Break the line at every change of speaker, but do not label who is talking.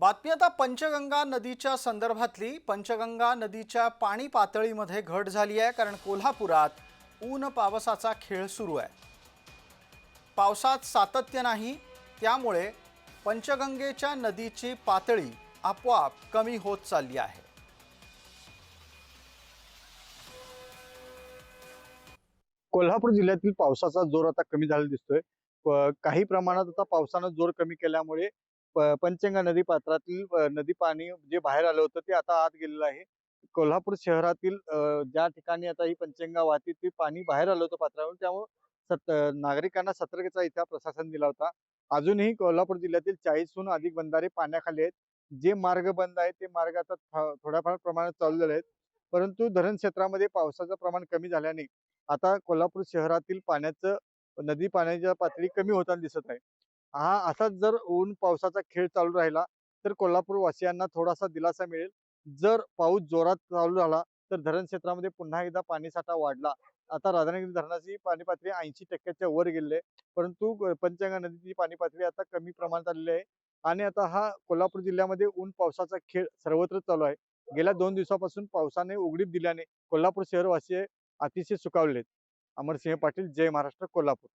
बातमी आता पंचगंगा नदीच्या संदर्भातली. पंचगंगा नदीच्या पाणी पातळीमध्ये घट झाली आहे कारण कोल्हापुरात ऊन पावसाचा खेळ सुरू आहे. पावसात सातत्य नाही त्यामुळे पंचगंगेच्या नदीची पातळी आपोआप कमी होत चालली आहे.
कोल्हापूर जिल्ह्यातील पावसाचा जोर आता कमी झालेला दिसतोय. काही प्रमाणात आता पावसानं जोर कमी केल्यामुळे पंचंगा पंचगंगा नदी पात्रातील नदी पाणी जे बाहेर आलं होतं ते आता आत गेलेलं आहे. कोल्हापूर शहरातील ज्या ठिकाणी आता ही पंचगंगा वाहती ते पाणी बाहेर आलं होतं पात्रावरून त्यामुळे सत नागरिकांना सतर्कचा इथं प्रशासन दिला होता. अजूनही कोल्हापूर जिल्ह्यातील चाळीसहून अधिक बंधारे पाण्याखाली आहेत. जे मार्ग बंद आहेत ते मार्ग आता थोड्याफार प्रमाणात चालू झाले आहेत. परंतु धरण क्षेत्रामध्ये पावसाचं प्रमाण कमी झाल्याने आता कोल्हापूर शहरातील पाण्याचं नदी पाण्याच्या पातळी कमी होताना दिसत आहे. हा असाच जर ऊन पावसाचा खेळ चालू राहिला तर कोल्हापूर वासियांना थोडासा दिलासा मिळेल. जर पाऊस जोरात चालू झाला तर धरण क्षेत्रामध्ये पुन्हा एकदा पाणीसाठा वाढला. आता राधानगरी धरणाची पाणी पातळी ऐंशी टक्क्याच्या वर गेलेली आहे परंतु पंचगंगा नदीची पाणी पातळी आता कमी प्रमाणात आलेली आहे. आणि आता हा कोल्हापूर जिल्ह्यामध्ये ऊन पावसाचा खेळ सर्वत्र चालू आहे. गेल्या दोन दिवसापासून पावसाने उघडीप दिल्याने कोल्हापूर शहरवासी अतिशय सुकावलेत अमरसिंह पाटील जय महाराष्ट्र कोल्हापूर.